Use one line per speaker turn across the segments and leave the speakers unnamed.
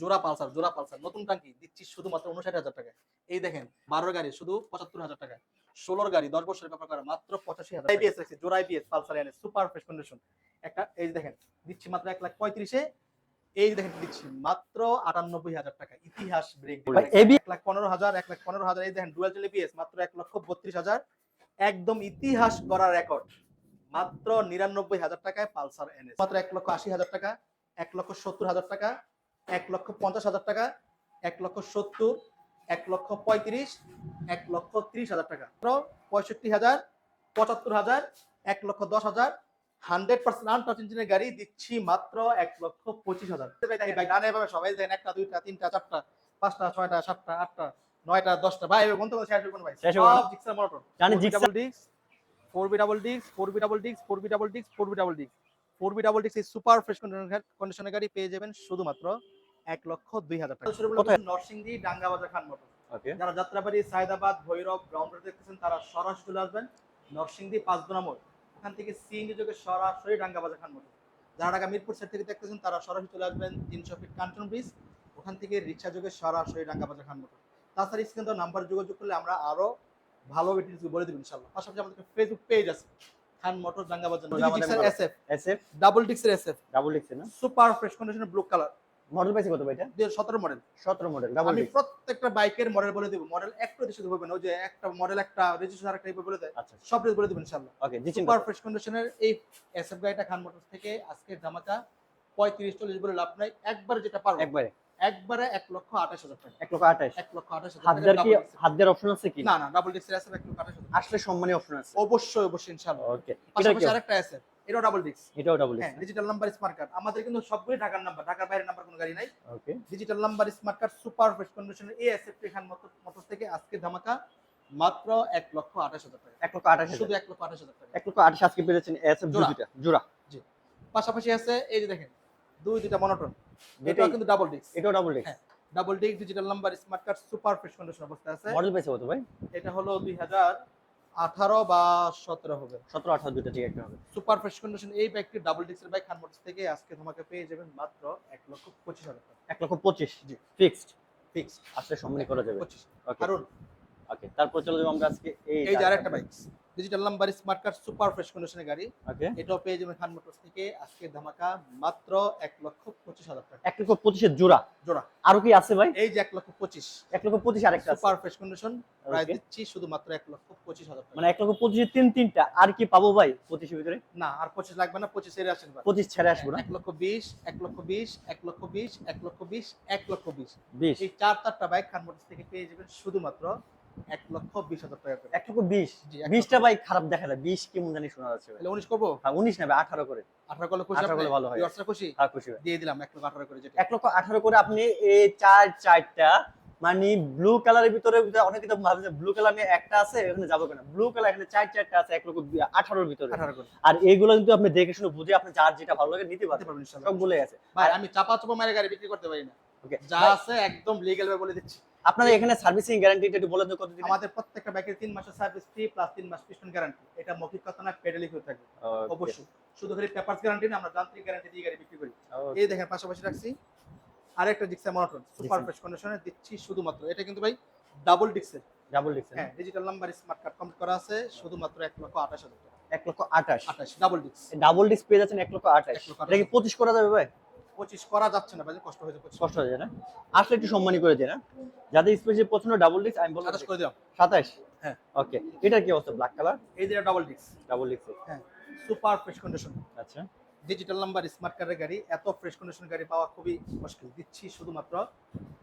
জোড়া পালসার জোড়া পালসার। নতুন টাঙ্কি দিচ্ছি শুধুমাত্র উনষাট হাজার টাকা এই দেখেন বারোর গাড়ি শুধু পঁচাত্তর হাজার টাকা ষোলোর গাড়ি দশ বছরের ব্যাপার করা মাত্র পঁচাশি হাজার আইপিএস রাখছি জোড়া আইপিএস পালসার এনে সুপার ফ্রেশ কন্ডিশন একটা এই যে দেখেন দিচ্ছি মাত্র এক লাখ পঁয়ত্রিশে। এই দেখেন দিচ্ছি মাত্র আটানব্বই হাজার টাকা। ইতিহাস ব্রেক এক লাখ পনেরো হাজার এক লাখ পনেরো হাজার এই দেখেন ডুয়েল টেলিপিএস মাত্র এক লক্ষ বত্রিশ হাজার। একদম ইতিহাস গড়া রেকর্ড মাত্র নিরানব্বই হাজার টাকায় পালসার এনে মাত্র এক লক্ষ আশি হাজার টাকা এক লক্ষ সত্তর হাজার টাকা। এক লক্ষ পঞ্চাশ হাজার টাকা এক লক্ষ সত্তর এক লক্ষ পঁয়ত্রিশ এক লক্ষ ত্রিশ হাজার টাকা। পঁয়ষট্টি হাজার পঁচাত্তর হাজার এক লক্ষ দশ হাজার হান্ড্রেড পার্সেন্ট আনটাচ ইঞ্জিনের গাড়ি দিচ্ছি মাত্র এক লক্ষ পঁচিশ হাজার। গানে এভাবে সবাই দেন একটা দুইটা তিনটা চারটা পাঁচটা ছয়টা সাতটা আটটা নয়টা দশটা। ভাই বলতে শেষ হবে ভাই। সব জিক্সার মোটর
জানি Gixxer-
disc four B double disc four B double disc four B double disc four B double disc. Four B double disc super fresh কন্ডিশনের গাড়ি পেয়ে যাবেন শুধুমাত্র এক লক্ষ দুই হাজার টাকা? নরসিংদী ডাঙ্গাবাজার খান মোটর। যারা যাত্রাবাড়ি সায়দাবাদ ভৈরব গ্রাউন্ড দেখতেছেন তারা সরাসরি চলে আসবেন নরসিংদী পাঁচদোনা মোড়। ওখান থেকে সিএনজি যোগে সরাসরি ডাঙ্গাবাজার খান মোটর। যারা ঢাকা মিরপুর সাইড থেকে দেখতেছেন তারা সরাসরি চলে আসবেন তিনশো ফিট কাঞ্চন ব্রিজ। ওখান থেকে রিক্সা যোগে সরাসরি ডাঙ্গাবাজার খান মোটর। তাছাড়া স্ক্রিন নাম্বার যোগাযোগ করলে আমরা আরও ভালো ডিটেলস বলে দেবো ইনশাল্লাহ পাশাপাশি আমাদের ফেসবুক পেজ আছে খান মোটর ডাঙ্গাবাজার
আমাদের
এসএফ
এসএফ
ডাবল ডিক্সের এসএফ
ডাবল এক্স না?
সুপার ফ্রেশ কন্ডিশনের ব্লু কালার
মডেল পাইছে কত ভাই এটা?
দুই সতেরো মডেল
17 মডেল ডাবল
আমি প্রত্যেকটা বাইকের মডেল বলে দেবো। মডেল একটু দেশে হবে না ওই যে একটা মডেল একটা রেজিস্ট্রেশন আরেকটা এইভাবে বলে দেয়।
আচ্ছা
সব রেট বলে দেবেন ইনশাআল্লাহ।
ওকে দিচ্ছেন
সুপার ফ্রেশ কন্ডিশনের এই এসএফ গাড়িটা খান মোটরস থেকে আজকে ধামাকা পঁয়ত্রিশ চল্লিশ বলে লাভ নাই। একবারে যেটা পারব।
একবারে?
একবারে এক লক্ষ আঠাশ হাজার টাকা।
1 লক্ষ 28
এক লক্ষ আঠাশ হাজার
কি দেওয়ার অপশন আছে কি?
না না ডাবল ডিক্সের এসএফ এক লক্ষ আঠাশ হাজার
আসলে সম্মানী অপশন আছে।
অবশ্যই অবশ্যই ইনশাআল্লাহ।
ওকে
পাশাপাশি আরেকটা এসএফ এটাও ডাবল ডিক্স
এটাও ডাবল
হ্যাঁ ডিজিটাল নাম্বার স্মার্ট কার্ড আমাদের কিন্তু সবগুলি ঢাকার নাম্বার ঢাকার বাইরের নাম্বার কোনো গাড়ি নাই।
Okay
digital number smart card super fresh কন্ডিশনের এই এসএফ খান মোটরস থেকে আজকে ধামাকা মাত্র এক লক্ষ আঠাশ হাজার টাকা।
1 লক্ষ 28
শুধু এক লক্ষ আঠাশ হাজার টাকা।
1 লক্ষ 28 আজকে পেয়েছেন এসএফ
জোড়া।
জোড়া।
পাশাপাশি আছে এই যে দেখেন দুই দুইটা মনোটন এটাও কিন্তু ডাবল ডিস্ক
এটাও ডাবল
হ্যাঁ। Double disc digital number smart card super fresh condition অবস্থা আছে।
মডেল পাইছে কত ভাই?
এটা হলো দুই হাজার আঠারো বা সতেরো হবে।
17 18 দুটো ঠিক একটা হবে।
সুপার ফ্রেশ কন্ডিশন এই ব্যাগটি ডাবল ডিস্কের বাইক খান মোটরস থেকে আজকে তোমাকে পেয়ে যাবেন মাত্র এক লক্ষ পঁচিশ হাজার টাকা।
1 লক্ষ 25
জি।
ফিক্সড
ফিক্সড
আসলে সম্মানী করা যাবে।
পঁচিশ।
ওকে
কারণ
ওকে তারপর চলে যাব আমরা আজকে এই
এই যে আরেকটা bike digital number smart card super fresh কন্ডিশনের গাড়ি এটাও পেয়ে যাবেন খান মোটরস থেকে আজকে ধামাকা মাত্র এক লক্ষ পঁচিশ হাজার টাকা
1 লক্ষ 25 এর জোড়া
জোড়া
আরও কি আছে ভাই
এই যে এক লক্ষ পঁচিশ
1 লক্ষ 25 আরেকটা আছে
সুপার ফ্রেশ কন্ডিশন প্রায় দিচ্ছি শুধুমাত্র এক লক্ষ পঁচিশ হাজার টাকা
মানে 1 লক্ষ 25 এর তিন তিনটা আর কি পাবো ভাই 25 এর ভিতরে
না আর পঁচিশ লাগবে না পঁচিশ এর আসেন
25 ছেড়ে আসব না
এক লক্ষ বিশ এক লক্ষ বিশ এক লক্ষ বিশ এক লক্ষ বিশ এক লক্ষ বিশ
20
এই চার চারটা বাইক খান মোটরস থেকে পেয়ে যাবেন শুধুমাত্র এক লক্ষ বিশ হাজার টাকা
1 লক্ষ 20
জি, এক
20টা ভাই খারাপ দেখা যায় 20 কেমন জানি শোনা যাচ্ছে
তাহলে উনিশ করব?
হ্যাঁ 19 না ভাই 18 করে।
আঠারো করলে খুশি
করলে ভালো হয়।
খুশি?
হ্যাঁ খুশি
দিয়ে দিলাম এক লক্ষ আঠারো করে
1 লক্ষ 18 করে আপনি এই চার চারটা মানে ব্লু কালারের ভিতরে অনেকে তো ভাবে যে ব্লু কালার নিয়ে একটা আছে এখানে যাব কেন? ব্লু কালার এখানে চার চারটা আছে 1 লক্ষ 18 এর ভিতরে। আর এইগুলো কিন্তু আপনি দেখে শুনে বুঝে আপনি যার যেটা ভালো লাগে নিতে পারবেন।
ইনশাআল্লাহ।
সবগুলো আছে
ভাই আমি চাপা চাপা মারে গাড়ি বিক্রি করতে পারি না। যা আছে একদম লিগ্যাল ভাবে বলে দিচ্ছি।
আপনাদের এখানে সার্ভিসিং গ্যারান্টিটা একটু বলে দিন কতদিন
আমাদের প্রত্যেকটা বাইকের তিন মাসের সার্ভিস ফ্রি প্লাস তিন মাস পিছন গ্যারান্টি এটা মৌখিক কথা না পেডেলিং হয়ে থাকবে। অবশ্যই। শুধু খালি পেপারস গ্যারান্টি না আমরা যান্ত্রিক গ্যারান্টি দিয়ে গাড়ি বিক্রি করি। এই দেখেন পাশাপাশি রাখছি। আরেকটা ডিক্সের মনোটন সুপার। ফ্রেশ কন্ডিশনে দিচ্ছি শুধুমাত্র। এটা কিন্তু ভাই ডাবল ডিক্সের
ডাবল ডিক্স
হ্যাঁ digital number smart card complete করা আছে শুধুমাত্র এক লক্ষ আঠাশ হাজার টাকা।
এক লক্ষ আঠাশ।
আঠাশ ডাবল ডিক্স
ডাবল ডিক্স পেয়ে যাচ্ছেন এক লক্ষ আঠাশ। এটা কি পঁচিশ করা যাবে ভাই?
পঁচিশ করা যাচ্ছে না ভাই কষ্ট হয়েছে পঁচিশ।
কষ্ট হয়ে যায় না? আসলে একটু সম্মানী করে দেয় না যাদের স্পেশালি পছন্দ ডাবল ডিক্স আমি বলব
আঠাশ করে দিলাম।
সাতাশ?
হ্যাঁ।
ওকে এটার কি অবস্থা? ব্ল্যাক কালার
এই যে ডাবল ডিক্স
ডাবল ডিক্স হ্যাঁ
সুপার ফ্রেশ কন্ডিশন
আচ্ছা।
ডিজিটাল নাম্বার স্মার্ট কার্ডের গাড়ি এত ফ্রেশ কন্ডিশন গাড়ি পাওয়া খুবই মুশকিল। দিচ্ছি শুধুমাত্র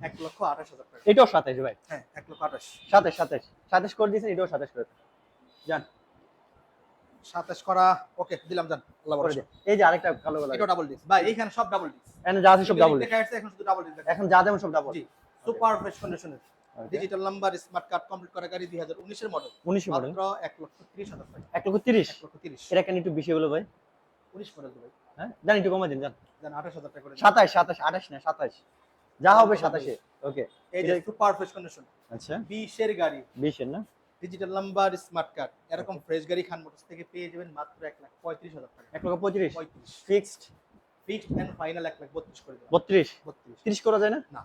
এক লক্ষ আঠাশ হাজার টাকা।
এটাও সাতাশ ভাই?
হ্যাঁ এক লক্ষ আঠাশ।
সাতাশ সাতাশ। সাতাশ করে দিয়েছেন এটাও সাতাশ করে যান।
সাতাশ করা ওকে দিলাম জান আল্লাহ
করে। এই যে আরেকটা কালো কালার।
এটাও ডাবল ডিস্ক ভাই এইখানে সব ডাবল ডিস্ক
এখানে যা আছে সব ডাবল
দেখা যাচ্ছে এখন শুধু ডাবল ডিস্ক
এখন যা দেবেন সব ডাবল
জি সুপার ফ্রেশ কন্ডিশনের digital number smart card complete করা গাড়ি দুই হাজার উনিশের মডেল
উনিশ মডেল
মাত্র এক লক্ষ তিরিশ হাজার টাকা।
এক লক্ষ তিরিশ?
এক লক্ষ তিরিশ।
এটা কেন একটু বেশি হলো ভাই?
উনিশ
হ্যাঁ? জান একটু কমা দিন জান।
জান আঠাশ হাজার টাকা করে
সাতাশ সাতাশ আঠাশ না সাতাশ। যা হবে সাতাশে ওকে।
এই যে সুপার ফ্রেশ কন্ডিশন
আচ্ছা।
বিশের গাড়ি।
বিশের না?
ডিজিটাল নাম্বার স্মার্ট কার্ড এরকম ফ্রেশ গাড়ি খান মোটরস থেকে পেয়ে যাবেন মাত্র এক লাখ পঁয়ত্রিশ হাজার টাকা।
এক লক্ষ পঁয়ত্রিশ?
পঁয়ত্রিশ।
ফিক্সড
ফিক্সড এন্ড ফাইনাল এক লাখ বত্রিশ করে
বত্রিশ?
বত্রিশ।
তিরিশ করা যায় না?
না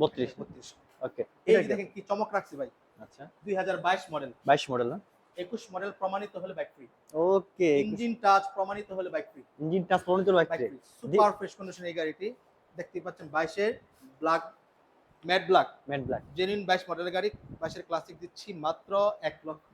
বত্রিশ।
বত্রিশ।
ওকে
এই দেখেন কি চমক রাখছি ভাই।
আচ্ছা।
দুই হাজার বাইশ মডেল
বাইশ মডেল না?
একুশ মডেল প্রমাণিত হলে bike free
okay
engine touch প্রমাণিত হলে বাইক ফ্রি
ইঞ্জিন টাচ প্রমাণিত
bike
bike
free super fresh condition এই গাড়িটি। দেখতে পাচ্ছেন বাইশের black matte black
matte black
genuine বাইশ মডেলের গাড়ি। বাইশের ক্লাসিক দিচ্ছি মাত্র এক লক্ষ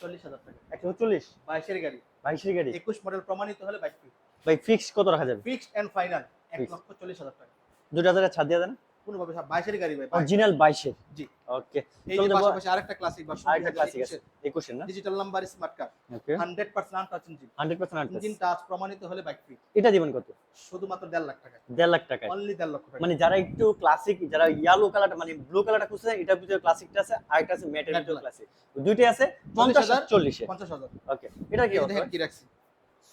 চল্লিশ হাজার টাকা।
একশো চল্লিশ।
বাইশের গাড়ি।
বাইশের গাড়ি।
একুশ মডেল প্রমাণিত হলে বাইক ফ্রি
ভাই ফিক্স কত রাখা যাবে?
ফিক্সড এন্ড ফাইনাল এক লক্ষ চল্লিশ হাজার টাকা।
দুটো হাজারের ছাড় দিয়ে দেন।
কোনোভাবে বাইশের গাড়ি ভাই
অরিজিনাল বাইশের?
জি।
ওকে
এই যে পাশাপাশি আরেকটা ক্লাসিক বা
আরেকটা classic আছে। একুশের না?
Digital number smart card
okay
hundred percent untouch engine
hundred percent
engine touch প্রমাণিত হলে বাইক ফ্রি
এটা দিবেন কত?
শুধুমাত্র দেড় লাখ টাকা
দেড় লাখ টাকায়।
অনলি দেড় লক্ষ টাকা
মানে যারা একটু ক্লাসিক যারা ইয়েলো কালারটা মানে ব্লু কালারটা খুঁজছে এটার ভিতরে ক্লাসিকটা আছে আর একটা আছে ম্যাটের ভিতরে ক্লাসিক দুইটাই আছে পঞ্চাশ আর চল্লিশে।
পঞ্চাশ হাজার।
ওকে এটা কি
দেখেন কি রাখছি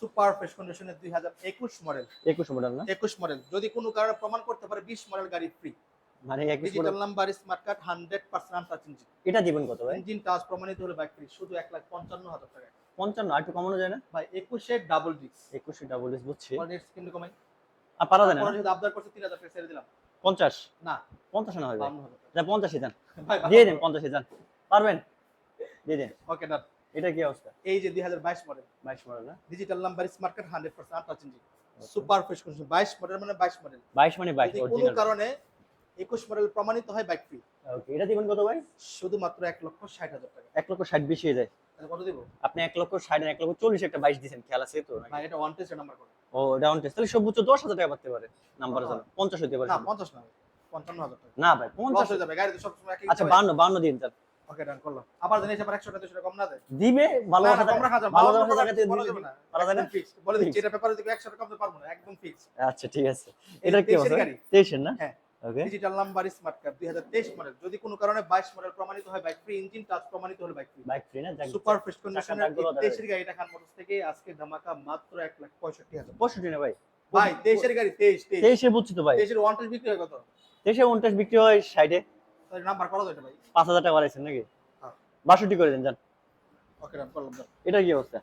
সুপার ফ্রেশ কন্ডিশনের দুই হাজার একুশ মডেল
একুশ মডেল না?
একুশ মডেল যদি কোনো কারণে প্রমাণ করতে পারে বিশ মডেল গাড়ি ফ্রি
মানে একুশ model
digital number smart card hundred percent untouch engine
এটা দিবেন কত ভাই?
ইঞ্জিন টাচ প্রমাণিত হলে বাইক ফ্রি শুধু এক লাখ পঞ্চান্ন হাজার টাকা।
পঞ্চান্ন আর একটু কমানো যায় না?
ভাই একুশের ডাবল ডিস্ক
একুশে ডাবল এস বুঝছি।
নেক্সট কিন্তু কমাই।
আর পারা যায় না?
যদি আবদার করছে তিন হাজার টাকা ছেড়ে দিলাম।
পঞ্চাশ?
না।
পঞ্চাশ না ভাই
বান্ন টাকা।
যা পঞ্চাশে যান দিয়ে দেন পঞ্চাশে যান পারবেন? দিয়ে দেন।
ওকে ডান
এটা কি অবস্থা?
এই যে দুই হাজার বাইশ মডেল
বাইশ মডেল না?
Digital number smart card hundred percent untouch engine super fresh condition বাইশ মডেল মানে বাইশ মডেল
বাইশ মানে বাইশ
যদি কোনো কারণে একুশ মডেল প্রমাণিত হয় বাইক ফ্রি
ওকে এটা দিবেন কত ভাই?
শুধুমাত্র এক লক্ষ ষাট হাজার টাকা।
এক লক্ষ ষাট বেশি হয়ে যায়।
তাহলে কত দিব?
আপনি এক লক্ষ ষাট আর এক লক্ষ চল্লিশ একটা বাইশ দিয়েছেন খেয়াল আছে তো?
ভাই এটা ওয়ান টেস্ট নাম্বার করে।
ও ডাউন টেস্ট তাহলে সর্বোচ্চ দশ হাজার টাকা পারতে পারে নাম্বার জন্য। পঞ্চাশ হতে পারে
না পঞ্চাশ না পঞ্চান্ন হাজার টাকা।
না ভাই
লস
পঞ্চাশ
হয়ে যাবে গাড়ি তো সবসময় একই
আচ্ছা বান্ন বান্ন দিন স্যার।
ওকে ডান করলাম। আবার জানিস আবার একশো টাকা কম না দেয়
দিবে ভালো কথা
কম রাখা যাবে
ভালো কথা
কথা
জায়গাতে
বলা দিচ্ছি এটা পেপারে দিকে একশো টাকা কমতে পারব না। একদম ফিক্স
আচ্ছা ঠিক আছে। এটা কি
23 এর
অবস্থা?
গাড়ি।
তেইশের না?
হ্যাঁ।
Okay
digital number smart card দুই হাজার তেইশ মডেল যদি কোনো কারণে বাইশ মডেল প্রমাণিত হয় বাইক ফ্রি ইঞ্জিন টাচ প্রমাণিত হলে বাইক ফ্রি
বাইক ফ্রি না?
সুপার ফ্রেশ কন্ডিশনের তেইশের গাড়িটা খান মোটরস থেকে আজকে ধামাকা মাত্র এক লাখ পঁয়ষট্টি হাজার।
পঁয়ষট্টি না ভাই?
ভাই তেইশের গাড়ি তেইশ তেইশ।
তেইশে বুঝছি তো ভাই।
তেইশের ওয়ান টেস্ট বিক্রি হয় কত?
তেইশে উনত্রিশ বিক্রি হয় ষাটে।
নাম্বার করা যায় ভাই।
পাঁচ হাজার টাকা বাড়াইছেন নাকি?
হ্যাঁ।
বাষট্টি করে দেন যান।
ওকে ডান করলাম
এটা কি অবস্থা?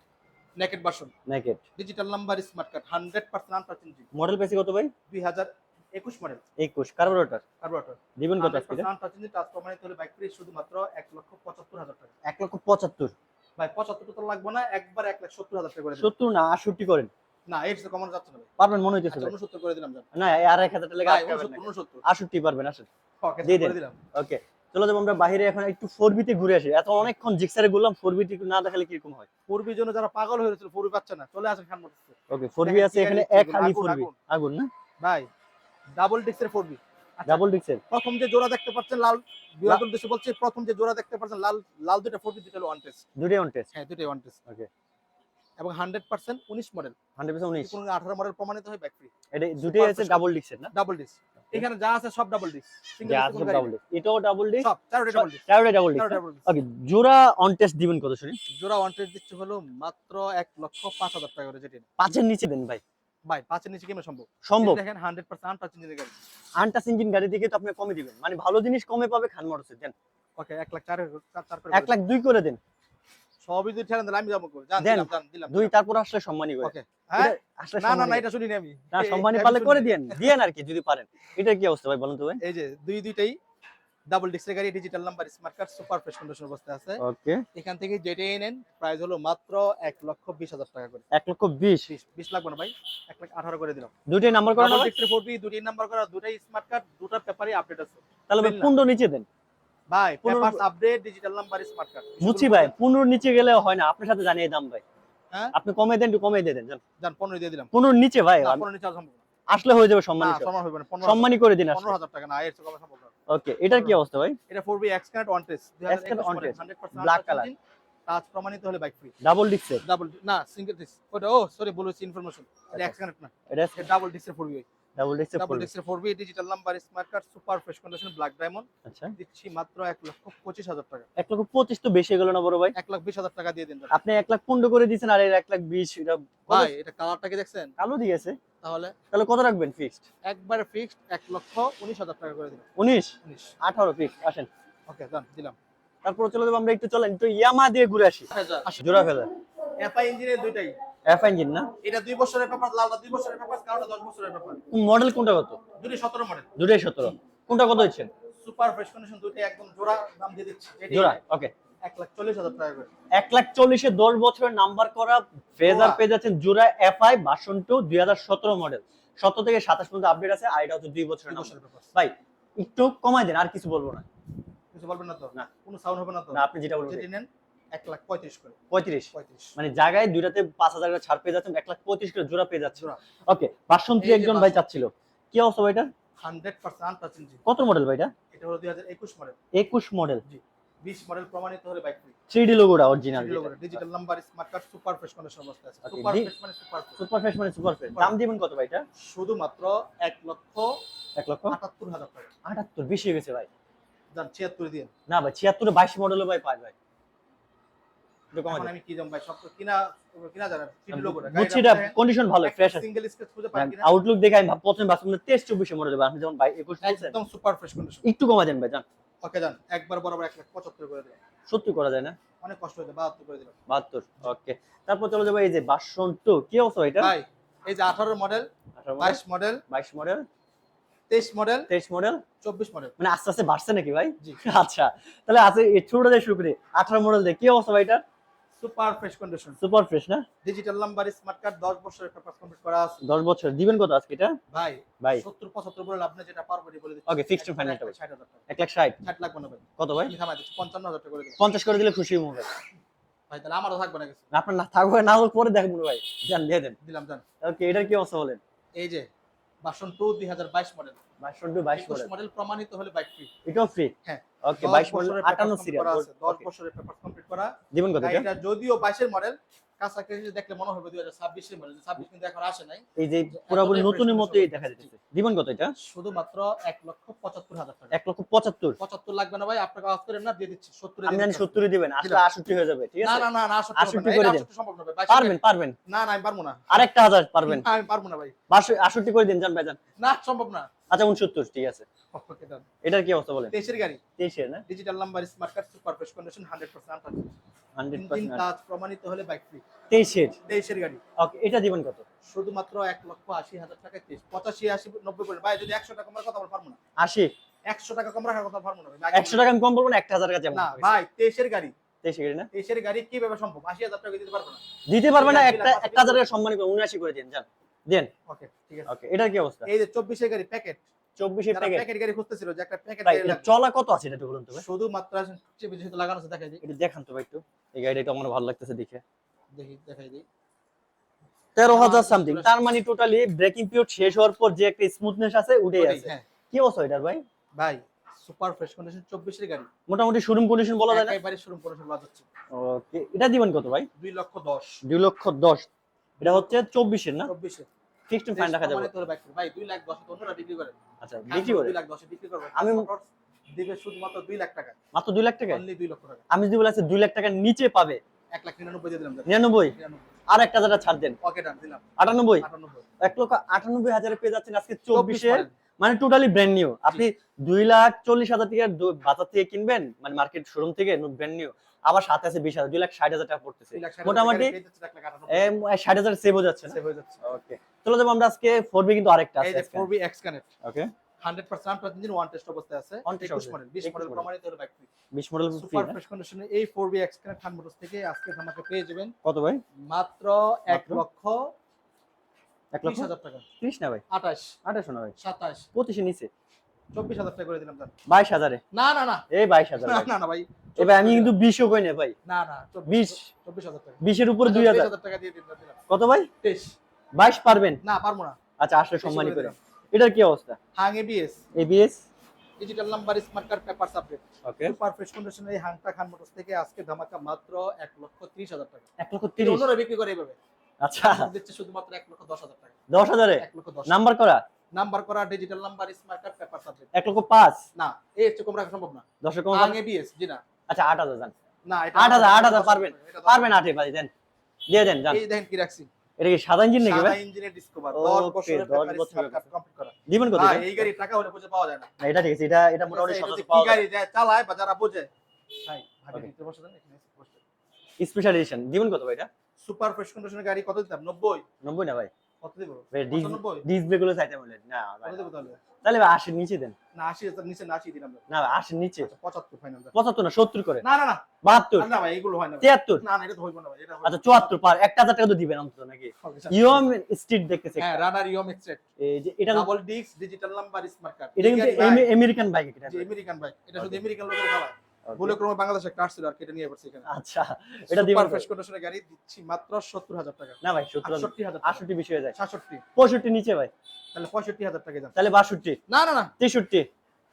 Naked version
naked
digital number smart card hundred percent untouch
model পেয়েছি কত ভাই?
দুই হাজার একুশ মডেল
একুশ। কার্বোরেটর
কার্বোরেটর
দিবেন কত
টাচ প্রমাণিত হলে বাইক ফ্রি শুধুমাত্র টাকা।
এক লক্ষ পঁচাত্তর।
ভাই পঁচাত্তর তো লাগবে না একবার এক লাখ সত্তর হাজার টাকা করে দিলাম।
সত্তর না আটষট্টি করেন।
না এর সাথে কমানো যাচ্ছে না
পারবেন মনে হইতেছে ভাই।
উনসত্তর করে দিলাম
না আর এক হাজার টাকা
ভাই
আটকাবেন
উনসত্তর উনসত্তর
পারবেন আসেন
ওকে
দিয়ে
দিলাম।
ওকে চলো যাব আমরা বাইরে এখন একটু ফোর বিতে ঘুরে আসি। এত অনেকক্ষণ জিক্সারে ঘুরলাম ফোর বিতে না দেখালে কীরকম হয়?
পূর্বীর জন্য যারা পাগল গেছিল পূর্বী পাচ্ছে না। চলে আসেন খান
ওকে ফোর বি আছে এখানে এক হালি ফোর বি
আগুন।
আগুন না?
ভাই ডাবল ডিক্সের পূর্বী
ডাবল ডিক্সের
প্রথম যে জোড়া দেখতে পাচ্ছেন লাল। বিরাদুল দেশে বলছে প্রথম যে জোড়া দেখতে পাচ্ছেন লাল লাল দুটো ফোর্টি দুটো ওয়ান টেস্ট
দুটোই টেস্ট
হ্যাঁ দুটোই ওয়ান টেস্ট
Okay.
এবং হান্ড্রেড পার্সেন্ট উনিশ মডেল।
হান্ড্রেড পার্সেন্ট উনিশ।
কোনো আঠারো মডেল প্রমাণিত হয় ব্যাক ফ্রি
এটা দুটোই আছে ডাবল ডিক্সের না?
ডাবল ডিস্ক এখানে যা আছে সব ডাবল ডিস্ক
ডাবল এটাও ডাবল
সব চারটে ডাবল ডিস্ক
ডাবল ডিক্স
চারটে ডাবল ডিস্ক
ওকে জোড়া অন টেস্ট দিবেন কত শুনি
জোড়া ওয়ান টেস্ট দিচ্ছে হলো মাত্র এক লক্ষ পাঁচ হাজার টাকা করে যেটি
পাঁচের নিচে দেন ভাই।
ভাই পাঁচের নিচে কেমন সম্ভব।
সম্ভব।
দেখেন হান্ড্রেড পার্সেন্ট আনটাচ ইঞ্জিনের গাড়ি।
আনটাস ইঞ্জিন গাড়ি দিকে তো আপনি কমে দিবেন। মানে ভালো জিনিস কমে পাবে খান মোটরসে দেন।
ওকে এক লাখ চার
এক লাখ দুই করে দেন।
সবই যদি ঠেলেন আমি যাব
দেন। দুই তারপর আসলে সম্মানই করে।
ওকে। হ্যাঁ?
এটা আসলে
না না না এটা শুনিনি আমি।
না সম্মানী করে দিয়েন আর কি যদি পারেন। এটা কি অবস্থা ভাই বলুন তো ভাই?
এই যে দুই দুইটাই ডাবল ডিস্কের গাড়ি digital number smart card super fresh condition অবস্থায় আছে।
ওকে
এখান থেকে যেটা নেন প্রাইস হলো মাত্র এক লক্ষ বিশ হাজার টাকা করে।
লক্ষ
না ভাই লাখ করে দিলাম।
দুইটাই নাম্বার করা না
দুটি নাম্বার করা দুটাই স্মার্ট কার্ড পেপারই আপডেট আছে।
তাহলে নিচে দেন।
ভাই papers update digital number smart card
বুঝছি ভাই পনেরো নিচে গেলে হয় না। আপনার সাথে জানিয়ে দাম ভাই।
হ্যাঁ?
আপনি কমে দেন একটু কমে দিয়ে দেন
জান। পনেরো দিয়ে দিলাম।
পনেরো নিচে ভাই
না,
আমি-
পনেরো নিচে আর সম্ভব
আসলে হয়ে যাবে সম্মানী
না, সম্ভব হবে না
সম্মানী করে দিন আসলে।
পনেরো হাজার টাকা না এর চেয়ে কমে সম্ভব
ওকে এটার কি অবস্থা ভাই?
এটা four B X card test
Xcard on test,
hundred percent
black color।
Touch প্রমাণিত হলে বাইক ফ্রি
ডাবল ডিক্সের
ডাবল না সিঙ্গেল ডিস্ক ওটা ও সরি বলেছি ইনফরমেশন এটা এক্স কানেক্ট না।
এটা
ডাবল ডিস্কের ফোরবি
ডাবল ডিক্সের
ডাবল ডিস্কের four B digital number smart card super fresh condition black diamond
আচ্ছা।
দিচ্ছি মাত্র এক লক্ষ পঁচিশ হাজার টাকা।
লক্ষ তো বেশি গেল না বড় ভাই?
এক লাখ বিশ হাজার টাকা দিয়ে দিন
আপনি এক লাখ পনেরো করে দিয়েছেন আর এর এক লাখ বিশ এটা
ভাই এটা কালারটা কি দেখছেন?
কালো দিয়েছে
তাহলে
তাহলে কত রাখবেন ফিক্সড
একবারে ফিক্সড লক্ষ উনিশ হাজার টাকা করে
ফিক্স আসেন।
ওকে দিলাম।
তারপর চলে যাব আমরা একটু চলেন একটু ইয়ামা দিয়ে ঘুরে আসি। জোড়া ফেলা।
এফআই ইঞ্জিনের দুইটাই।
এফ ইঞ্জিন না?
এটা দুই বছরের পেপার লালটা দুই বছরের পেপার কালোটা দশ বছরের পেপার
মডেল কোনটা কত?
দুটি সতেরো মডেল
দুটাই সতেরো। কোনটা কত হচ্ছেন
সুপার ফ্রেশ কন্ডিশন দুটি একদম জোড়া দাম দিয়ে দিচ্ছি।
জোড়া ওকে
এক লাখ চল্লিশ হাজার টাকা করে।
এক লাখ চল্লিশে দশ বছরের নাম্বার করা ফেজার
জোড়া।
পেয়ে যাচ্ছেন জোড়া এফআই ভার্সন টু দুই হাজার সতেরো মডেল সতেরো থেকে সাতাশ পর্যন্ত আপডেট আছে আর এটা হচ্ছে দুই বছরের ভাই একটু কমাই দেন আর কিছু বলব না।
কিছু বলবেন না তো?
না।
কোনো সাউন্ড হবে না তো?
না আপনি যেটা বলবেন।
এক লাখ পঁয়ত্রিশ করে।
পঁয়ত্রিশ?
পঁয়ত্রিশ।
মানে জায়গায় দুইটাতে পাঁচ হাজার ছাড় পেয়ে যাচ্ছেন এক লাখ পঁয়ত্রিশ করে জোড়া পেয়ে যাচ্ছে ওকে
যে
একজন ভাই চাচ্ছিল। কি অবস্থা ভাই এটা?
হান্ড্রেড পার্সেন্ট
কত মডেল ভাই এটা?
হলো দুই হাজার একুশ মডেল
একুশ মডেল
বিশ মডেল প্রমাণিত হলে বাইক ফ্রি
থ্রি ডি লোগোটা original
digital number smart card super fresh condition অবস্থায় আছে। সুপার ফ্রেশ মানে সুপার
সুপার ফ্রেশ মানে সুপার ফ্রেশ দাম দিবেন কত ভাই এটা?
শুধুমাত্র এক লক্ষ
এক লক্ষ?
আটাত্তর হাজার টাকা।
আটাত্তর বেশি হয়ে গেছে ভাই।
যান ছিয়াত্তর দিয়ে।
না ভাই ছিয়াত্তরে বাইশ মডেলে ভাই পাই ভাই।
এখন আমি কি ভাই? সব তো কিনা কিনা যাবে সিটি লোগো
বুঝছি এটা কন্ডিশন ভালো ফ্রেশ
সিঙ্গেল স্কেচ খুঁজে পাই কিনা।
আউটলুক দেখে আমি ভাব- প্রথমে ভাবছিলাম তেইশ চব্বিশে মডেল আপনি যখন ভাই একুশ বলছেন,
একদম সুপার ফ্রেশ কন্ডিশন
একটু কমা দেন ভাই জান
ওকে যান। একবার বরাবর এক লাখ পঁচাত্তর করে দিলাম
সত্যি করা যায় না?
অনেক কষ্ট হয়েছে বাহাত্তর করে দিলাম
বাহাত্তর ওকে। তারপর চলে যাব এই যে বাসন টু কি অবস্থা এটা?
ভাই এই যে আঠারো মডেল বাইশ মডেল
বাইশ মডেল
তেইশ মডেল
তেইশ মডেল
চব্বিশ মডেল
মানে আস্তে আস্তে বাড়ছে নাকি ভাই?
জি।
আচ্ছা তাহলে আছে এই ছোটটা দিয়ে শুরু করি। আঠারো মডেল দিয়ে কি অবস্থা ভাই এটা?
Super fresh condition.
Super fresh না?
ডিজিটাল নাম্বার স্মার্ট কার্ড দশ বছরের পেপার কমপ্লিট করা আছে।
দশ বছর। দিবেন কত আজকে এটা?
ভাই
ভাই।
সত্তর পঁচাত্তর বলে আপনি যেটা পারবেন বলে দিচ্ছি।
ভাই।
ষাট হাজার টাকা।
এক লাখ ষাট?
ষাট লাগবে না ভাই
কত ভাই?
থামাই দিচ্ছি পঞ্চান্ন হাজার টাকা করে দিলাম।
পঞ্চাশ করে দিলে খুশি হব। ভাই
তাহলে আমারও থাকবে না কিছু।
আপনার না থাকবে না হোক পরে দেখব ভাই। জান দিয়ে দেন।
দিলাম জান
ওকে এটার কি অবস্থা বলেন?
এই যে দুই হাজার বাইশ মডেল
বাইশ টু বাইশ
একুশ
মডেল
মডেল প্রমাণিত হলে বাইক ফ্রি
এটাও ফ্রি
হ্যাঁ।
ওকে বাইশ মডেল আটান্ন সিরিয়াল
দশ বছরের পেপার কমপ্লিট করা।
জীবন কত এটা?
যদিও বাইশের মডেল কাছাকাছি দেখলে মনে হবে দুই হাজার ছাব্বিশের মডেল ছাব্বিশ কিন্তু এখন আসে নাই।
এই যে পুরোপুরি নতুনের মতোই দেখা যাচ্ছে কত এটা?
শুধুমাত্র এক লক্ষ পঁচাত্তর হাজার টাকা।
এক লক্ষ পঁচাত্তর।
পঁচাত্তর লাগবে না ভাই আপনাকে অফ করেন না দিয়ে দিচ্ছি। সত্তর
আমি জানি সত্তরই দিবেন আসলে। আষট্টি হয়ে যাবে ঠিক আছে?
না না না আটষট্টি হবে
68
না,
করে দিন।
68 সম্ভব না ভাই,
পারবেন পারবেন।
না না আমি পারব না।
আরেকটা হাজার পারবেন।
আমি পারব না ভাই।
আষট্টি করে দিন জান ভাই জান
না সম্ভব না।
আচ্ছা উনসত্তর ঠিক আছে। এটার কি অবস্থা বলেন?
তেইশের গাড়ি।
তেইশের না?
Digital number smart card super fresh condition hundred percent engine কাজ প্রমাণিত হলে বাইক ফ্রি
তেইশের?
তেইশের গাড়ি।
ওকে এটা দিবেন কত?
শুধুমাত্র এক লক্ষ আশি হাজার ভাই যদি টাকা কমার কথা বল না।
আশি?
একশো টাকা কম রাখার কথা পারব না। ভাই। আগে
একশো টাকা আমি কম বলব না একটা হাজার কাছে
না ভাই তেইশের গাড়ি।
তেইশের না?
তেইশের গাড়ি কীভাবে সম্ভব? আশি হাজার টাকা দিতে পারব না।
দিতে পারবে না একটা
দিলাম,
একটা হাজার টাকা সম্মান করে উনআশি করে দিন জান দেন।
ওকে ঠিক আছে।
ওকে এটার কি অবস্থা?
এই যে চব্বিশের গাড়ি প্যাকেট
চব্বিশের
যারা
প্যাকেট
প্যাকেট গাড়ি খুঁজতেছিল যে একটা প্যাকেট গাড়ি
চলা কত আছে এটা বলুন তো ভাই?
শুধুমাত্র চেপে যেহেতু লাগানো আছে দেখাই দিই।
একটু দেখান তো ভাই একটু। এই গাড়িটা আমার ভালো লাগতেছে দেখে।
দেখি দেখাই দিই।
তেরো হাজার সামথিং তার মানে টোটালি ব্রেকিং পিরিয়ড শেষ হওয়ার পর যে একটা স্মুথনেস আছে উঠে আছে। কি অবস্থা এটার ভাই?
ভাই সুপার ফ্রেশ কন্ডিশন চব্বিশের গাড়ি।
মোটামুটি শোরুম কন্ডিশন বলা যায় না?
একেবারে শোরুম কন্ডিশন বাদ হচ্ছে
ওকে এটা দিবেন কত ভাই?
দুই লক্ষ দশ।
দুই লক্ষ দশ। এটা হচ্ছে চব্বিশের না?
চব্বিশে
ফিক্সড ফাইন রাখা যাবে।
ভাই দুই লাখ দশ অন্যরা বিক্রি করে।
আচ্ছা বিক্রি করে?
দুই লাখ দশে বিক্রি করবে।
আমি-
দিবে শুধুমাত্র দুই লাখ টাকা।
মাত্র দুই লাখ টাকা
অনলি দুই লক্ষ টাকা।
আমি যদি বলেছি দুই লাখ টাকার নিচে পাবে?
এক লাখ নিরানব্বই দিয়ে দিলাম
নিরানব্বই?
নিরানব্বই।
আর একটা ছাড় দেন।
ওকে ডান দিলাম।
আটানব্বই?
আটানব্বই।
এক লক্ষ আটানব্বই হাজারে পেয়ে যাচ্ছেন আজকে
চব্বিশ
চব্বিশে। মানে টোটালি ব্র্যান্ড নিউ আপনি দুই লাখ চল্লিশ হাজার টাকার বাজার থেকে কিনবেন? মানে মার্কেট শোরুম থেকে ব্র্যান্ড নিউ আবার সাথে আছে বিশ হাজার দুই লাখ ষাট হাজার টাকা পড়তেছে। মোটামুটি
হাজার এক
ষাট হাজার সেভ হয়ে যাচ্ছে। না
হয়ে যাচ্ছে।
ওকে চলে যাব আমরা আজকে ফোর বি কিন্তু আরেকটা আছে
যে 4B X Connect
okay
100% engine one test অবস্থায় আছে
On test
21
অবস্থায়।
মডেল 20
21
মডেল প্রমাণিত হলো বাইক
বিশ মডেল
সুপার ফ্রেশ কন্ডিশনে এই 4B X Connect খান মোটরস থেকে আজকে আমাকে পেয়ে যাবেন
কত ভাই?
মাত্র 1
মাত্র?
লক্ষ
এক লক্ষ?
30000 টাকা।
ত্রিশ না ভাই?
28
আঠাশো না ভাই?
27
পঁচিশে নিচে।
24000 টাকা করে দিলাম জান
বাইশ হাজারে?
না না না।
এই বাইশ হাজার।
না না না ভাই
এবার আমি কিন্তু বিশও কই না ভাই।
না না
20
24000 টাকা।
বিশের উপরে দুই হাজার।
টাকা দিয়ে দিলাম দিলাম।
কত ভাই?
23
বাইশ পারবেন?
না পারব না।
আচ্ছা আসলে
বেশি করে
করে। এটার কি অবস্থা?
Hunk ABS
ABS
digital number smart card paper subject
okay
super fresh কন্ডিশনে এই হাংটা খান মোটরস থেকে আজকে ধামাকা মাত্র 1 লক্ষ 30000 টাকা।
এক লক্ষ তিরিশ?
অন্যরা বিক্রি করে
আচ্ছা।
দিচ্ছে শুধুমাত্র 1 লক্ষ 10000 টাকা।
দশ হাজারে?
1 লক্ষ 10
নাম্বার করা?
নাম্বার করা digital number smart card paper subject
এক লক্ষ পাঁচ?
না এর চেয়ে কম রাখা সম্ভব না।
দশ কম
আগে বিএস জি না।
আচ্ছা আট হাজার যান।
না এটা
আট হাজার আট হাজার পারবেন। পারবেন আটে ভাই দেন। দিয়ে দেন যান।
এই দেখেন কি রাখছি।
এটা কি সাদা ইঞ্জিন নাকি ভাই?
ইঞ্জিনের ডিসকভার
Okay,
10 বছরের
10 বছরের
কমপ্লিট করা।
দিবেন কত
ভাই? এই গাড়ি টাকা হলে খুঁজে পাওয়া যায় না।
না, এটা ঠিক আছে এটা এটা মোটামুটি
কি
পাওয়া যায়।
গাড়ি যায় চালায় বা যারা বোঝে। ভাই
Okay.
ভিতরে বসে দেন এখানে
স্পেশাল এডিশন দিবেন কত ভাই এটা?
সুপার ফ্রেশ কন্ডিশনের গাড়ি কত দিতাম? নব্বই।
নব্বই না ভাই?
কত দিব?
ভাই ডিস
পঁচানব্বই?
ডিসপ্লে গুলো চাইতে বলে না ভাই
কত দেবো তাহলে?
তাহলে আশির নিচে দেন।
না আশি নিচে না আশি দিলাম
না আশির নিচে।
আচ্ছা, পঁচাত্তর ফাইনাল
পঁচাত্তর না সত্তর করে।
না না না।
বাহাত্তর।
না ভাই এগুলো হয় না।
তিয়াত্তর।
না না এটা তো হইব না ভাই এটা
আচ্ছা চুয়াত্তর পার। একটা হাজার টাকা তো দিবেন অন্তত নাকি? ইয়ম স্ট্রিট দেখতেছে।
হ্যাঁ রানার ইয়ম এক্সট্রেট
এই যে এটা
double disc digital number smart card.
এটা কিন্তু আমেরিকান বাইক এটা
আমেরিকান বাইক এটা শুধু আমেরিকান লোকের চালায়. বলে ক্রমে বাংলাদেশে আর কেটে নিয়ে পড়ছে এখানে
আচ্ছা এটা দিবেন?
গাড়ি দিচ্ছি মাত্র সত্তর হাজার টাকা।
না ভাই সত্তর
আটষট্টি হাজার
আটষট্টি বেশি হয়ে যায়।
সাতষট্টি।
পঁয়ষট্টি নিচে ভাই।
তাহলে পঁয়ষট্টি হাজার টাকা দাম
তাহলে বাষট্টি।
না না না।
তেষট্টি।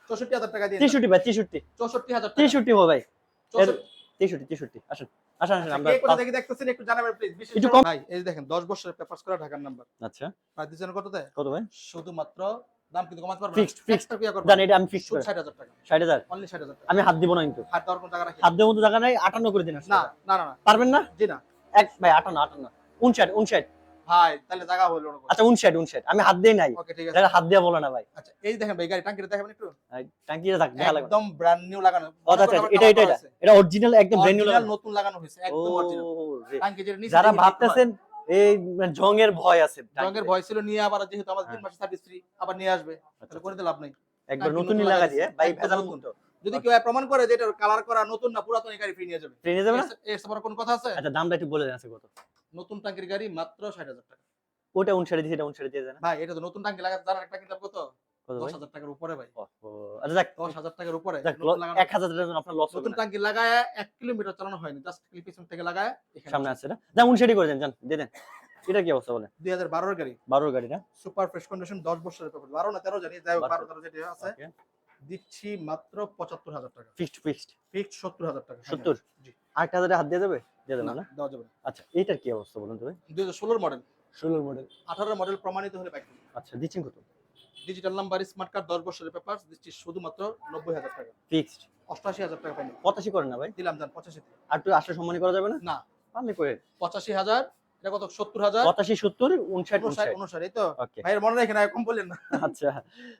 চৌষট্টি হাজার টাকা দিয়ে
তেষট্টি ভাই তেষট্টি।
চৌষট্টি হাজার টাকা।
তেষট্টি হো ভাই।
চৌষট্টি-
তেষট্টি তেষট্টি। আসুন আসুন আসুন আমরা
কোথা থেকে দেখতেছেন একটু জানাবেন প্লিজ বিশেষ ভাই এই দেখেন 10 বছরের পেপারস করা ঢাকার নাম্বার
আচ্ছা।
কত দেয়?
কত ভাই?
শুধুমাত্র দাম কিন্তু কমাতে পারবেন
Fixed, fixed।
টাকা করবেন
জান এটা আমি ফিক্স
60000 টাকা।
ষাট হাজার?
অনলি 60000 টাকা।
আমি হাত দিব না কিন্তু।
হাত দেওয়ার কোন টাকা রাখি
হাত দেওয়ার মতো জায়গা নাই আটান্ন করে দিন
না না না না।
পারবেন না?
জি না।
এক ভাই আটান্ন আটান্ন। উনষাট উনষাট।
ভাই তাহলে জায়গা হলো না
আচ্ছা উনষাট উনষাট। আমি হাত দিয়ে নাই।
ওকে ঠিক আছে।
হাত দিয়ে বলে না ভাই।
আচ্ছা এই দেখেন ভাই গাড়ি টাঙ্কিটা দেখাবেন একটু?
থাক দেখা লাগবে।
একদম ব্র্যান্ড নিউ লাগানো।
আচ্ছা আচ্ছা, এটা এটা এটা। অরিজিনাল একদম ব্র্যান্ড নিউ
Original নতুন লাগানো হয়েছে একদম অরিজিনাল যেটা নিচে
যারা ভাবতেছেন এই জং এর ভয় আছে
রঙের ভয় ছিল নিয়ে আবার যেহেতু আমাদের তিন
হ্যাঁ।
মাসের সার্ভিস ফ্রি আবার নিয়ে আসবে
আচ্ছা,
তাহলে করে দিলে লাভ নাই।
একবার নতুনই লাগা দিয়ে ভাই ভেজাল মুক্ত
যদি কেউ প্রমাণ করে যে এটা কালার করা নতুন না পুরাতন গাড়ি ফ্রি নিয়ে যাবে।
ট্রেনে যাবে না?
এর- এর সাথে কোনো কথা আছে?
আচ্ছা দামটা একটু বলে দেন আছে কত?
নতুন টাঙ্কির গাড়ি মাত্র ষাট হাজার টাকা।
ওটা উনষাট দিয়ে এটা উনষাট দিয়ে দেন।
ভাই এটা তো নতুন টাঙ্কি লাগাতে জানার একটা কিনতাম কত
কত?
দশ হাজার টাকার উপরে ভাই।
ও, ও, আচ্ছা
দশ হাজার টাকার উপরে।
যাক
নতুন লাগানো-
এক হাজার আপনার লস
নতুন টাঙ্কি লাগায় এক কিলোমিটার চালানো হয়নি জাস্ট পিছন থেকে লাগায়
সামনে আছে না? যা উনষাটই করে দেন যান দিয়ে দেন। এটা কি অবস্থা বলে
দুই হাজার বারোর গাড়ি।
বারোর গাড়ি না?
সুপার ফ্রেশ কন্ডিশন দশ বছরের পেপার। বারো না তেরো জানি যাই হোক
বারো।
বারো। তেরো যেটা আছে। দিচ্ছি মাত্র পঁচাত্তর হাজার টাকা।
ফিক্সড ফিক্সড
ফিক্স সত্তর হাজার টাকা।
সত্তর?
জি।
আট হাজারে হাত দিয়ে দেবে? দিয়ে দেবে
না, দেওয়া যাবে
আচ্ছা এইটার কি অবস্থা বলুন তো ভাই?
দুই হাজার ষোলোর মডেল
ষোলোর মডেল
আঠারো মডেল প্রমাণিত হলে বাইক
আচ্ছা দিচ্ছেন কত?
ডিজিটাল নাম্বার স্মার্ট কার্ড দশ বছরের পেপার দিচ্ছি শুধুমাত্র নব্বই হাজার টাকা।
ফিক্সড
অষ্টআশি হাজার টাকা পাইনি।
পঁচাশি করেন না ভাই?
দিলাম যান পঁচাশি
আর একটু আশা সম্মানী করা যাবে না?
না।
আমি করে
পঁচাশি হাজার এটা কত? সত্তর হাজার?
পঁচাশি সত্তর উনষাট
উনষাট এই তো। ভাইয়ের মনে রাখেন কম বললেন না।
আচ্ছা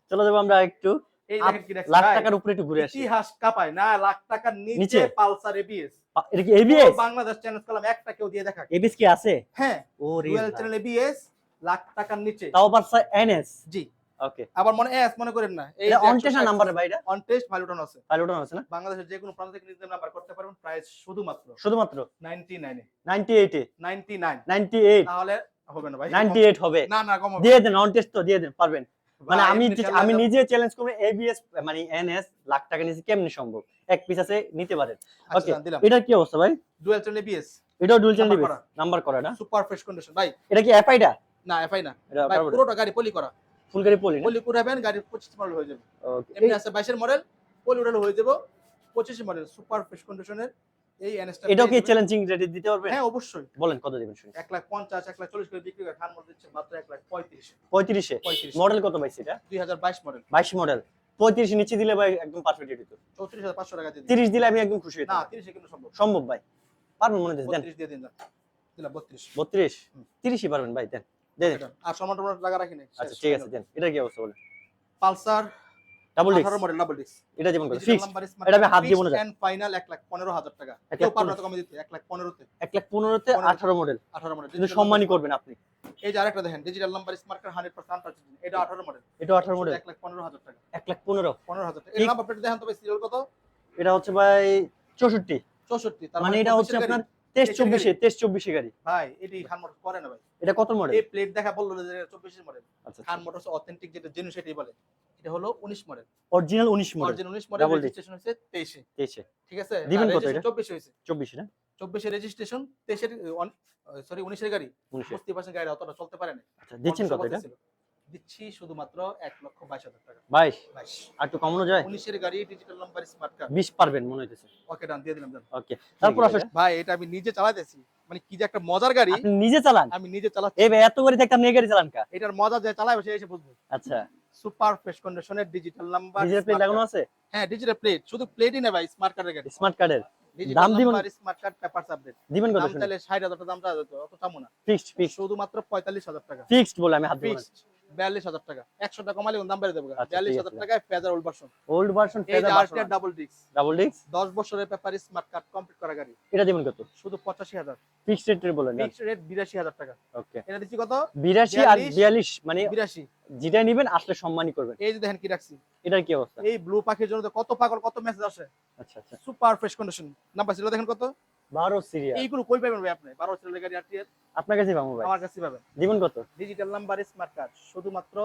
চলো যাব আমরা একটু। লাখ টাকার উপরে একটু ঘুরে আসি।
ইতিহাস কাপায় না লাখ টাকার
নিচে?
পালসার এবিএস
এটা কি এবিএস
বাংলাদেশ চ্যানেল কলাম একটা কেউ দিয়ে দেখা
এবিএস কি আছে?
হ্যাঁ
ও রে
ডুয়াল
ভাই।
চ্যানেল এবিএস লাখ টাকার নিচে।
তাও পারছে এনএস
জি।
ওকে
আবার মনে এস মনে করেন না। এই
অন টেস্ট নাম্বার ভাই এটা?
অন টেস্ট ভ্যালুটন আছে।
ওটা আছে না?
বাংলাদেশের যে কোনো প্রান্ত থেকে নাম্বার করতে পারবেন প্রাইস শুধুমাত্র।
শুধুমাত্র?
99 এ।
98 এ?
99
98
তাহলে হবে না ভাই।
98 হবে।
না না কম
দিয়ে দেন অন টেস্ট তো দিয়ে দেন পারবেন। মানে আমি আমি নিজে চ্যালেঞ্জ করব এবিএস মানে এনএস লাখ টাকা নিচে কেমনে সম্ভব? এক পিস আছে নিতে পারেন।
আচ্ছা,
ওকে এটা কি অবস্থা ভাই?
ডুয়াল চ্যানেল এবিএস
এটাও ডুয়াল চ্যানেল
করা।
নাম্বার করা না
সুপার ফ্রেশ কন্ডিশন ভাই
এটা কি এফআইটা
না এফআই না।
এটা
ভাই পুরোটা গাড়ি পলি করা।
ফুল গাড়ি পলি না?
পলি করাবেন গাড়ির 25 মডেল হয়ে যাবে। এমনি আছে 22 এর মডেল পলি উড়াল হয়ে যাবে 25 মডেল সুপার ফ্রেশ কন্ডিশনের এই এনএসটা
এটাও কি চ্যালেঞ্জিং রেটে দিতে পারবেন
হ্যাঁ অবশ্যই।
বলেন কত দিবেন শুনি।
এক লাখ পঞ্চাশ এক লাখ চল্লিশ করে বিক্রি করে খান মডেল দিচ্ছে মাত্র এক লাখ পঁয়ত্রিশ।
35 এ মডেল কত
দুই হাজার বাইশ মডেল
22 মডেল 35 নিচে দিলে ভাই একদম পারফেক্ট দিত।
চৌত্রিশ হাজার পাঁচশো টাকা দিয়ে দিন
30 দিলে আমি একদম খুশি
না
হইতাম
তিরিশে কিন্তু সম্ভব।
সম্ভব ভাই। পারবেন মনে দেন।
বত্রিশ দিয়ে দিন যান। দিলাম বত্রিশ।
32
হুম।
30ই পারবেন ভাই দেন।
আর সমান টমান টাকা রাখি নাই।
আচ্ছা ঠিক আছে দেন। এটা কি অবস্থা বলেন?
পালসার
ডাবল ডিস্ক
আঠারো মডেল ডাবল ডিস্ক
এটা যেমন কত ফিক্স এটা আমি হাত দিয়ে মনে যায়।
ফাইনাল এক লাখ পনেরো হাজার টাকা। কেউ পারবে তো কমে দিতে এক লাখ পনেরোতে।
1 লাখ 15 তে 18 মডেল
আঠারো মডেল
কিন্তু সম্মানই করবেন আপনি।
এই যে আরেকটা দেখেন ডিজিটাল নাম্বার হান্ড্রেড পার্সেন্ট এটা আঠারো মডেল
এটা 18 মডেল
এক লাখ পনেরো হাজার টাকা।
1 লাখ 15
পনেরো হাজার টাকা। এই নাম্বার প্লেট দেখেন তবে সিরিয়াল কত?
এটা হচ্ছে ভাই 64
চৌষট্টি তার
মানে এটা হচ্ছে আপনার
গাড়ি।
23 24 23 24 গাড়ি।
ভাই এটি খান মোটর করে না ভাই।
এটা কত মডেল
এই প্লেট দেখা বলল যে চব্বিশের মডেল
আচ্ছা
খান মোটরস অথেন্টিক যেটা জেনু সেটাই বলে। এটা হলো উনিশ মডেল
অরিজিনাল 19 মডেল
অরিজিনাল উনিশ মডেল রেজিস্ট্রেশন হচ্ছে তেইশে।
23
ঠিক আছে?
দিবেন কত এটা?
চব্বিশে হয়েছে।
24 না?
চব্বিশে রেজিস্ট্রেশন তেইশের সরি উনিশের গাড়ি।
19
বুঝতে পারছেন গাড়ি অতটা চলতে পারে না।
আচ্ছা দিচ্ছেন কত এটা।
দিচ্ছি শুধুমাত্র এক লক্ষ বাইশ হাজার টাকা।
22
বাইশ।
আর একটু কমানো যায়?
উনিশের গাড়ি ডিজিটাল নাম্বার স্মার্ট কার্ড
20 পারবেন মনে হইতেছে।
ওকে ডান দিয়ে দিলাম
ওকে তারপর
ভাই এটা আমি নিজে চালাতেছি। মানে কি যে একটা মজার গাড়ি।
আপনি নিজে চালান?
আমি নিজে চালাচ্ছি।
এই এত গাড়ি আপনি গাড়ি চালান কা?
এটার মজা যে চালাবে সে এসে বুঝবে।
আচ্ছা।
সুপার ফ্রেশ কন্ডিশনের ডিজিটাল নাম্বার
ডিজেল প্লেট লাগানো আছে?
হ্যাঁ ডিজিটাল প্লেট শুধু প্লেটই না ভাই স্মার্ট কার্ডের গাড়ি।
স্মার্ট কার্ডের দাম দিবেন?
স্মার্ট কার্ড পেপারস আপডেট
দিবেন কত
দাম
শুনি?
চাইলে টাকা দাম চাওয়া যেত অত চামো না।
ফিক্সড ফিক্সড
শুধুমাত্র পঁয়তাল্লিশ হাজার টাকা।
ফিক্সড বলে আমি হাত
বিয়াল্লিশ হাজার টাকা। একশো টাকা কমালে দাম বেড়ে দেবো
আচ্ছা,
বিয়াল্লিশ হাজার টাকায় phasor old version
old version
double ডিক্স
ডাবল ডিক্স
দশ বছরের পেপার স্মার্ট কার্ড কমপ্লিট করা গাড়ি।
এটা দিবেন কত?
শুধু পঁচাশি হাজার।
ফিক্সড রেট বলেন।
ফিক্সড রেট বিরাশি হাজার টাকা।
ওকে
এটা দিচ্ছি কত?
82 আর
42
42 মানে
বিরাশি।
যেটা নিবেন আসলে সম্মানই করবেন।
এই যে দেখেন কি রাখছি।
এটার কি অবস্থা?
এই ব্লু পাখির জন্য কত পাগল কত মেসেজ আসে।
আচ্ছা আচ্ছা।
সুপার ফ্রেশ কন্ডিশন নাম্বার ছিল দেখেন কত?
12 সিরিয়াল
এইগুলো কই পাবেন ভাই আপনি? বারো সিলের গাড়ি আরটিআর
আপনার কাছে পাবো ভাই।
আমার কাছে পাবেন।
দিবেন কত?
ডিজিটাল নাম্বার স্মার্ট কার্ড শুধুমাত্র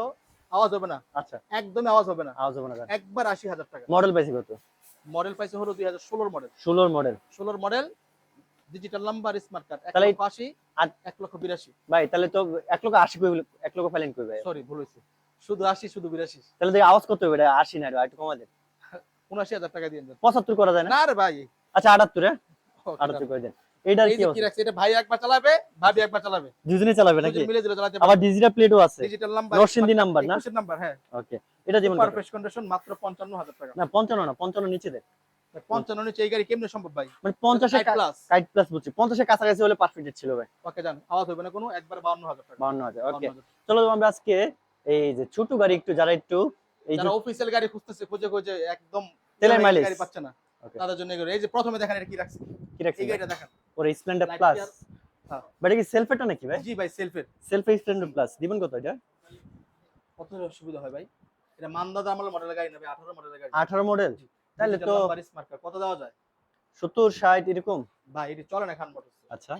আওয়াজ হবে না।
আচ্ছা।
একদমই আওয়াজ হবে না।
আওয়াজ হবে না
একবার আশি হাজার টাকা।
মডেল পাইছি কত?
মডেল পাইছে হলো দুই হাজার ষোলোর মডেল।
16 মডেল।
ষোলোর model digital number smart card এক
তাহলে
লক্ষ আশি
আর
এক লক্ষ বিরাশি।
ভাই তাহলে তো 1 লক্ষ 80 কই 1 লক্ষ ফাইলেন কই ভাই?
সরি ভুল শুধু আশি শুধু বিরাশি।
তাহলে দেখি আওয়াজ কত হবে? এটা 80 না একটু কমা দেন।
টাকা দিয়ে দেন।
75 করা যায় না?
না রে ভাই।
আচ্ছা 78 হ্যাঁ?
ও,
78 করে দেন এটার কি
যে কি রাখছে এটা ভাই একবার চালাবে ভাবি একবার চালাবে।
দুজনে চালাবে নাকি?
মিলে চালাতে
আবার ডিজিটাল প্লেটও আছে।
ডিজিটাল নাম্বার
নরসিংদী নাম্বার না?
নাম্বার হ্যাঁ।
ওকে এটা কত?
ফ্রেশ কন্ডিশন মাত্র পঞ্চান্ন হাজার টাকা।
না 55 না 55 নিচে দেন
পঞ্চান্ন নিচে এই গাড়ি কেমনে সম্ভব ভাই?
মানে 50 এর
প্লাস
কাইট প্লাস বুঝছি। 50 এর কাছাকাছি হলে পারফেক্ট ছিল ভাই।
ওকে জান আওয়াজ হবে না কোনো একবার বাউন্ন হাজার টাকা।
52000 ওকে চলো আমরা আজকে এই যে ছোট গাড়ি একটু যারা একটু এই
যারা অফিসিয়াল গাড়ি খুঁজতেছে খুঁজে খুঁজে একদম
তেলের mileage।
গাড়ি পাচ্ছে না. তাদের জন্য এই যে প্রথমে দেখেন এটা কি রাখছে।
রাখছেন
এই গাড়িটা দেখেন।
ওর স্প্লেন্ডার প্লাস
হ্যাঁ।
কি সেলফ এটা নাকি ভাই?
জি ভাই সেলফের
সেলফ স্প্লেন্ডার প্লাস দিবেন কত এটা?
কত সুবিধা হয় ভাই? এটা মান্দাদা আমার মডেলের গাড়ি নেবে আঠারো মডেলের গাড়ি।
18 মডেল তাহলে তো
কত দেওয়া যায়?
70 60 এরকম?
ভাই এটা চলে না খান মোটরস
আচ্ছা।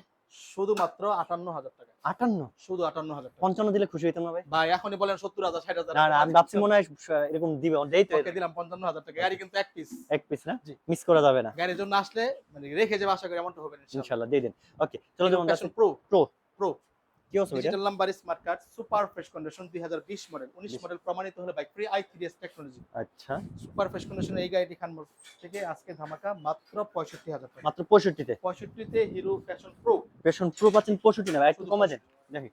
শুধুমাত্র আটান্ন হাজার টাকা।
58
শুধু আটান্ন হাজার
55 দিলে খুশি হইতাম না ভাই?
ভাই এখনই বলেন সত্তর হাজার ষাট হাজার
আমি ভাবছি মনে হয় এরকম দিবে। দেই তো
দিলাম পঞ্চান্ন হাজার টাকা। গাড়ি কিন্তু এক পিস
এক পিস না। মিস করা যাবে না।
গাড়ির জন্য আসলে মানে রেখে যাবে আশা করি এমনটা হবে
ইনশাআল্লাহ। দিয়ে দেন। ওকে চলো যেমন
প্রো
Pro।
প্রো
কি এটা
digital number smart card super fresh condition দুই হাজার বিশ মডেল উনিশ মডেল প্রমাণিত হলে বাইক থ্রি টেকনোলজি
আচ্ছা।
সুপার ফ্রেশ কন্ডিশন এই গাড়িটি খান থেকে আজকে ধামাকা মাত্র পঁয়ষট্টি হাজার টাকা।
মাত্র 65 তে
পঁয়ষট্টিতে Hero fashion pro
passion pro পাচ্ছেন 65 না ভাই একটু কমা দেন দেখি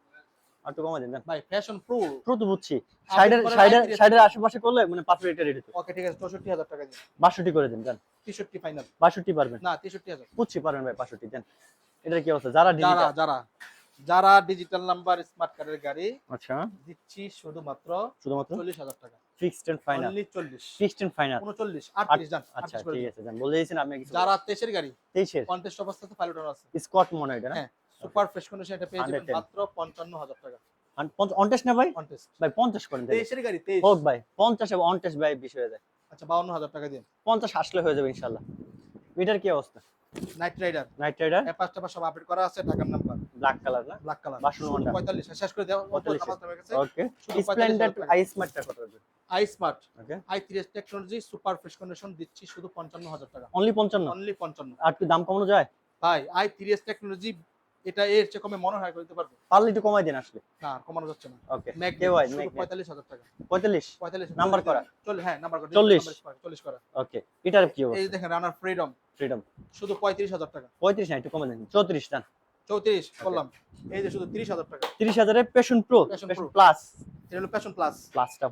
আর তো কমা দেন দেন।
ভাই ফ্যাশন প্রো
প্রো তো বুঝছি। সাইডের সাইডের সাইডের আশেপাশে করলে মানে পাঁচ লিটার রেট
ওকে ঠিক আছে চৌষট্টি হাজার টাকা দিন।
62 করে দিন জান
তেষট্টি ফাইনাল
62 পারবেন।
না তেষট্টি হাজার।
বুঝছি পারবেন ভাই বাষট্টি দেন। এটার কি অবস্থা? যারা
যারা যারা। যারা ডিজিটাল নাম্বার স্মার্ট কার্ডের গাড়ি
আচ্ছা।
দিচ্ছি শুধুমাত্র
শুধুমাত্র?
চল্লিশ হাজার টাকা।
ফিক্সড এন্ড ফাইনাল
অনলি চল্লিশ।
ফিক্সড এন্ড ফাইনাল
উনচল্লিশ আটত্রিশ যান
আচ্ছা ঠিক আছে জান বলে দিয়েছেন আমি কিছু।
যারা তেইশের গাড়ি
23 এর
কন্টেস্ট অবস্থাতে পাইলট আছে।
স্কট মনে এটা না?
হ্যাঁ সুপার ফ্রেশ কন্ডিশন এটা পেয়ে যাবেন মাত্র পঞ্চান্ন হাজার টাকা।
অনটেস্ট না ভাই?
কন্টেস্ট
ভাই 50 করেন তাহলে।
তেইশের গাড়ি
হোক ভাই 50 এবং অনটেস্ট ভাই বেশি হয়ে যায়।
আচ্ছা বাউন্ন হাজার টাকা দিন।
50 আসলে হয়ে যাবে ইনশাআল্লাহ এটার কি অবস্থা?
নাইট রাইডার
নাইট রাইডার
এ পাঁচটা সব আপডেট করা আছে টাকার নাম্বার
ব্লাক কালার না?
ব্ল্যাক কালার শেষ করে দেওয়া
45
নামাজ নেমে
ওকে স্প্লেন্ডার আই স্মার্টটা কত হবে
I smart
okay
I technology super fresh condition দিচ্ছি শুধু পঞ্চান্ন হাজার টাকা।
অনলি 55
অনলি পঞ্চান্ন।
আর একটু দাম কমানো যায়?
ভাই আই টেকনোলজি এটা এর চেয়ে কমে মনে হয় করতে পারবে।
পারলে একটু কমাই দেন আসলে।
না কমানো যাচ্ছে না।
ওকে
ম্যাক
কে ভাই
পঁয়তাল্লিশ হাজার টাকা।
45
পঁয়তাল্লিশ
নাম্বার করা?
চল্লিশ হ্যাঁ নাম্বার করা।
40
চল্লিশ করা।
ওকে এটার কি
এই দেখেন রানার ফ্রিডম
ফ্রিডম
শুধু পঁয়ত্রিশ হাজার টাকা।
35 না একটু কমাই দেন। 34 দেন।
চৌত্রিশ করলাম এই যে শুধু তিরিশ হাজার টাকা।
30 এর পেশন প্রো প্লাস
এটা হলো প্যাশন প্লাস
প্লাসটা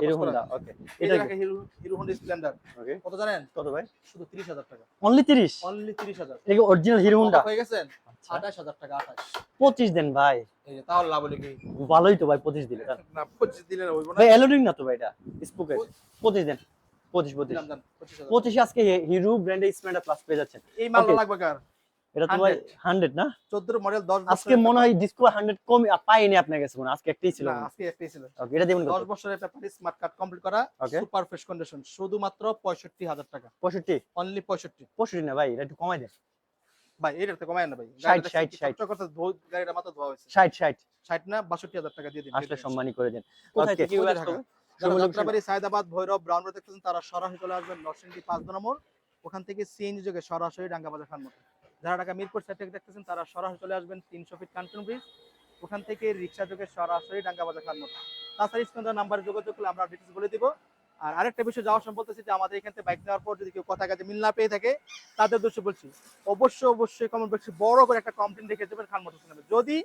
হিরো হোন্ডা ওকে এটা
Hero Hero Honda Splendor
okay
কত জানেন?
কত ভাই?
শুধু তিরিশ হাজার টাকা।
অনলি 30
অনলি তিরিশ হাজার।
এটা অরিজিনাল হিরো হোন্ডা
হয়ে গেছেন
আচ্ছা।
আঠাশ হাজার টাকা আঠাশ।
25 দেন ভাই।
এই যে তাহলে লাভ হলো কি?
ভালোই তো ভাই 25 দিলে।
না পঁচিশ দিলে হইব না।
ভাই না তো ভাই এটা? 25 দেন। 25 25
দিলাম জান পঁচিশ
আজকে হিরো ব্র্যান্ডের স্প্লেন্ডার প্লাস পেয়ে যাচ্ছেন।
এই মাল লাগবে কার?
এটা তো ভাই 100 না?
চোদ্দোর মডেল দশ
আজকে মনে হয় ডিসকো 100 কম পাইনি আপনার কাছে মনে আজকে একটাই ছিল
না আজকে একটাই ছিল।
ওকে এটা দিবেন
দশ
কত
বছরের পেপার স্মার্ট কার্ড কমপ্লিট করা সুপার ফ্রেশ কন্ডিশন শুধুমাত্র পঁয়ষট্টি হাজার টাকা।
65
অনলি পঁয়ষট্টি।
65 না ভাই এটা একটু কমাই দেন।
ভাই তো কমায় না ভাই।
ষাট,
গাড়িটা
ষাট,
কি? করতে ধো- গাড়িটা মাত্র ধোয়া হয়েছে।
60 60
ষাট না বাষট্টি হাজার টাকা দিয়ে দিন।
আসলে সম্মানই করে দেন। সুমন
যাত্রাবাড়ি সায়দাবাদ ভৈরব ব্রাউন রোড দেখতেছেন তারা সরাসরি চলে আসবেন নরসিংদী পাঁচ নম্বর। ওখান থেকে সিএনজি যোগে সরাসরি ডাঙ্গাবাজার খান মোটর যারা ঢাকা মিরপুর সাইড থেকে দেখতেছেন, তারা সরাসরি চলে আসবেন তিনশো ফিট কাঞ্চন ব্রিজ। ওখান থেকে রিক্সা যোগে সরাসরি ডাঙ্গাবাজার খান মোটর তাছাড়া স্কন্দার নাম্বারে যোগাযোগ করলে আমরা ডিটেলস বলে দিব। আর আরেকটা বিষয় যাওয়ার সময় বলতেছি যে, আমাদের এখান থেকে বাইক নেওয়ার পর যদি কেউ কথা কাজে মিল না পেয়ে থাকে, তাদের দোষ বলছি, অবশ্যই অবশ্যই কমেন্ট বক্সে বড় করে একটা কমপ্লেন রেখে দেবেন খান মোটর যদি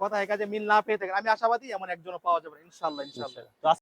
কথা কাজে মিল না পেয়ে থাকে, আমি আশাবাদী এমন একজনও পাওয়া যাবে ইনশাল্লাহ ইনশাল্লাহ